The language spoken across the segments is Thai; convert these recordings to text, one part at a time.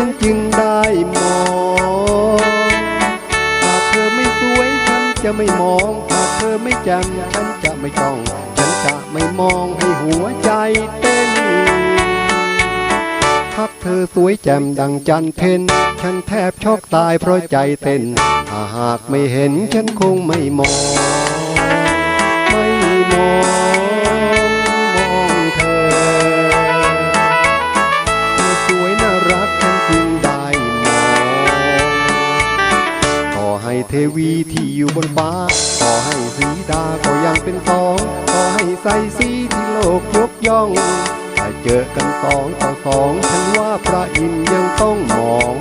ฉันจึงได้มองหากเธอไม่สวยฉันจะไม่มองหากเธอไม่แจ่มฉันจะไม่จ้อง ฉันจะไม่มองให้หัวใจเต้นถ้าเธอสวยแจ่มดังจันเพนฉันแทบชอกตายเพราะใจเต้นถ้าหากไม่เห็นฉันคงไม่มอง ให้เทวีที่อยู่บนฟ้าขอให้สีดาก็ยังเป็นสองขอให้ใส่สีที่โลกยกย่องถ้าเจอกันสองต่อสอง ฉันว่าพระอินทร์ยังต้องมอง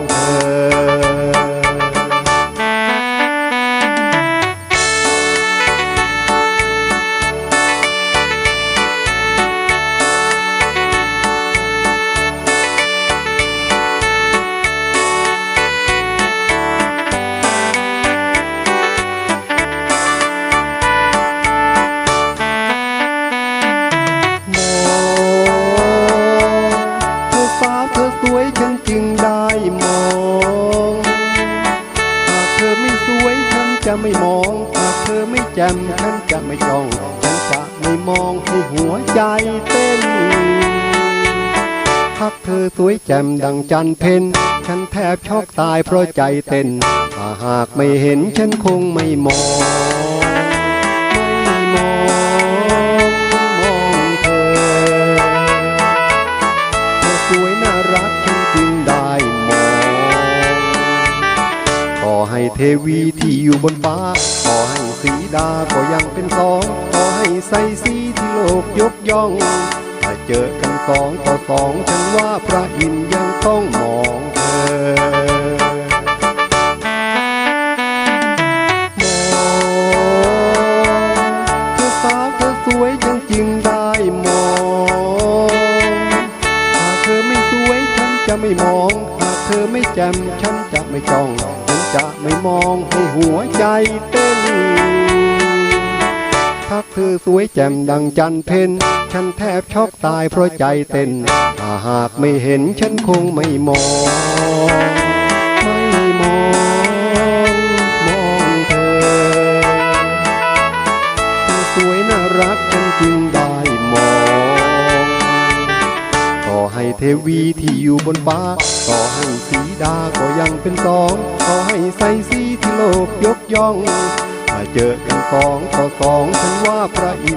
มองหาเธอไม่แจ่มฉันจะไม่จ้องฉันจะไม่มองให้หัวใจเต้นพักเธอสวยแจ่มดังจันเพนฉันแทบช็อกตายเพราะใจเต้นถ้าหากไม่เห็นฉันคงไม่มอง ให้เทวีที่อยู่บนฟ้า ขอให้สีดาก็ยังเป็นสอง ขอให้ใส่สีที่โลกยกย่องถ้าเจอกันสองต่อสองฉันว่าพระอินทร์ยังต้องมองเธอมองเธอสาวเธอสวยฉันจึงได้มอง หากเธอไม่สวยฉันจะไม่มอง หากเธอไม่แจ่มฉันจะไม่จ้อง จะไม่มองให้หัวใจเต้นทักเธอสวยแจ่มดังจันเพนฉันแทบช็อกตายเพราะใจเต้น ถ้าหากไม่เห็นฉันคงไม่มอง ไม่มอง วีที่อยู่บนฟ้าขอให้สีดาก็ยังเป็นสองขอให้ใส่สีที่โลกยกย่อง ถ้าเจอกันสองต่อสองฉันว่าพระอิน